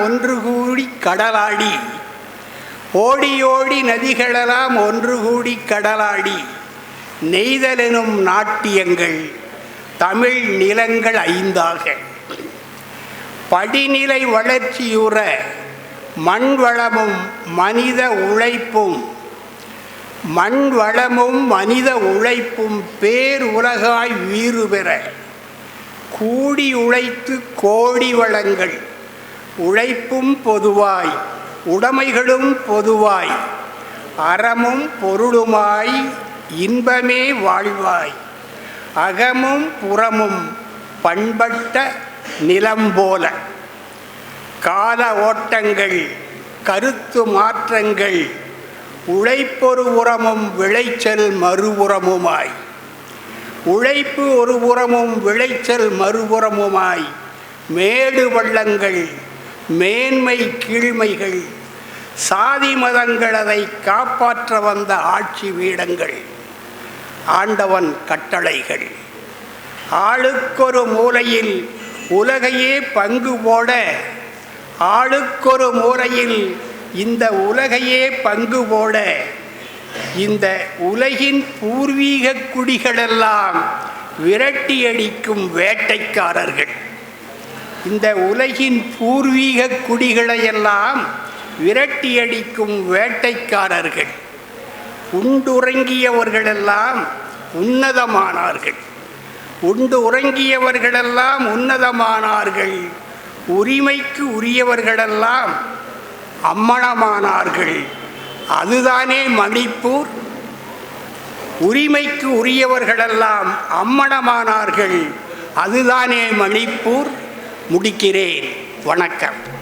நதிகளெல்லாம் ஒன்று கூடி கடலாடி. ஓடியோடி நதிகளெல்லாம் ஒன்று கூடி கடலாடி. நெய்தலெனும் நாட்டியங்கள் தமிழ் நிலங்கள் ஐந்தாக. படிநிலை வளர்ச்சியுற மண் வளமும் மனித உழைப்பும் மண் வளமும் மனித உழைப்பும் பேர் உலகாய் வீறு பெற கூடி உழைத்து கோடி வளங்கள். உழைப்பும் பொதுவாய் உடைமைகளும் பொதுவாய் அறமும் பொருளுமாய் இன்பமே வாழ்வாய். அகமும் புறமும் பண்பட்ட நிலம் போல. கால ஓட்டங்கள் கருத்து மாற்றங்கள் உழைப்பொரு உரமும் விளைச்சல் மறுபுறமுமாய் உழைப்பு ஒரு புறமும் விளைச்சல் மறுபுறமுமாய் மேடு வள்ளங்கள் மேன்மை கீழ்மைகள் சாதி மதங்கள் அதை காப்பாற்ற வந்த ஆட்சி வீடங்கள் ஆண்டவன் கட்டளைகள். ஆளுக்கொரு மூலையில் உலகையே பங்கு போட ஆளுக்கொரு மூலையில் இந்த உலகையே பங்கு போட இந்த உலகின் பூர்வீக குடிகளெல்லாம் விரட்டியடிக்கும் வேட்டைக்காரர்கள். இந்த உலகின் பூர்வீக குடிகளையெல்லாம் விரட்டியடிக்கும் வேட்டைக்காரர்கள். உண்டுறங்கியவர்களெல்லாம் உன்னதமானார்கள். உண்டு உறங்கியவர்களெல்லாம் உன்னதமானார்கள். உரிமைக்கு உரியவர்களெல்லாம் அம்மணமானார்கள். அதுதானே மணிப்பூர்? உரிமைக்கு உரியவர்களெல்லாம் அம்மணமானார்கள். அதுதானே மணிப்பூர்? முடிக்கிறேன். வணக்கம்.